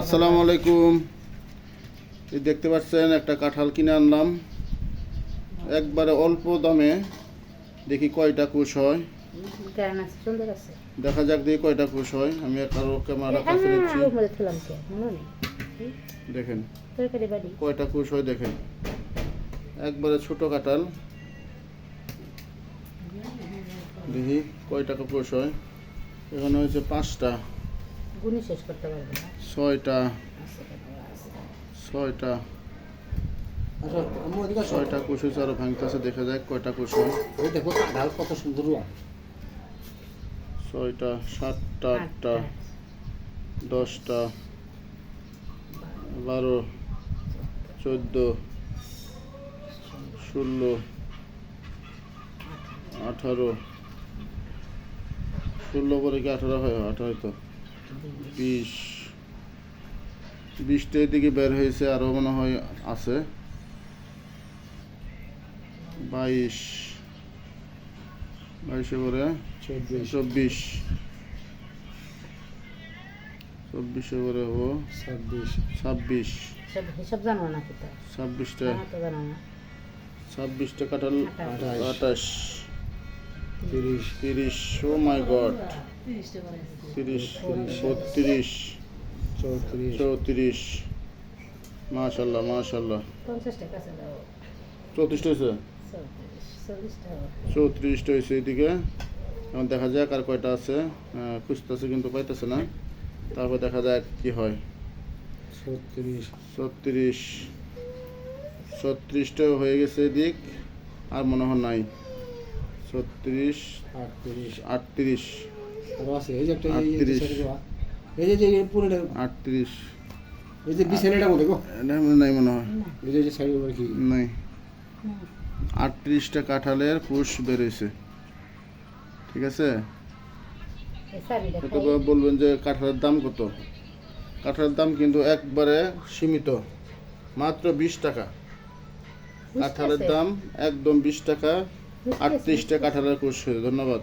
আসসালামু আলাইকুম। এই দেখতে পাচ্ছেন একটা কাঁঠাল কিনে আনলাম। একবারে অল্প দামে। দেখি কয়টা কুশ হয়। দেখা যাক দেখি কয়টা কুশ হয়। আমি কারও ক্যামেরা কাছে নিচ্ছি। দেখেন। কয়টা কুশ হয় দেখেন। একবারে ছোট কাঁঠাল। দেখি কয় টাকা কুশ হয়। এখানে হয়েছে পাঁচটা। গুনি শেষ করতে পারব না। ছয়টা। ছয়টা। আচ্ছা। ছয়টা কুশ ভাঙতেছে দেখা যাক কয়টা কুশ। ওই দেখো কাঁঠাল কত সুন্দর ছয়টা সাতটা আটটা। দশটা বারো। চোদ্দ ষোলো আঠারো। ষোলো পরে কি আঠারো হয় আঠারো তো? বিশ। বিশটা দিকে বের হয়েছে আরও মনে হয় আছে। বাইশ। বাইশে করে চব্বিশ। চব্বিশ। করে হব। ছাব্বিশ। ছাব্বিশ। ছাব্বিশটা। ছাব্বিশটা কাটাল আঠাশ। তিরিশ তিরিশ ও মাই গড তিরিশ বত্রিশ চৌত্রিশ। চৌত্রিশ। মাশাল্লাহ মাশাল্লাহ চৌত্রিশটা হয়েছে? চৌত্রিশটা হয়েছে এইদিকে। এখন দেখা যাক আর কয়টা আছে। খুঁজতেছে কিন্তু পাইতেছে না। তারপর দেখা যাক কি হয়। ছত্রিশ। ছত্রিশ। ছত্রিশটাও হয়ে গেছে এদিক। আর মনে হয় নাই। ছত্রিশ আটত্রিশ। আটত্রিশ। আছে এই যে একটা এই- এই যে আটত্রিশ। এই যে- যে পুরোটা আটত্রিশ। এই যে বিছানাটা মতো গো? নাই মনে হয়। এই যে- যে সাইডে কি? নাই। আটত্রিশটা কাঁঠালের কুশ বেরোইছে। ঠিক আছে? বলবেন যে কাঁঠালের দাম কত? কাঁঠালের দাম কিন্তু একবারে সীমিত। মাত্র বিশ টাকা। কাঁঠালের দাম একদম বিশ টাকা আটত্রিশটা কাঁঠালের কোষ ধন্যবাদ।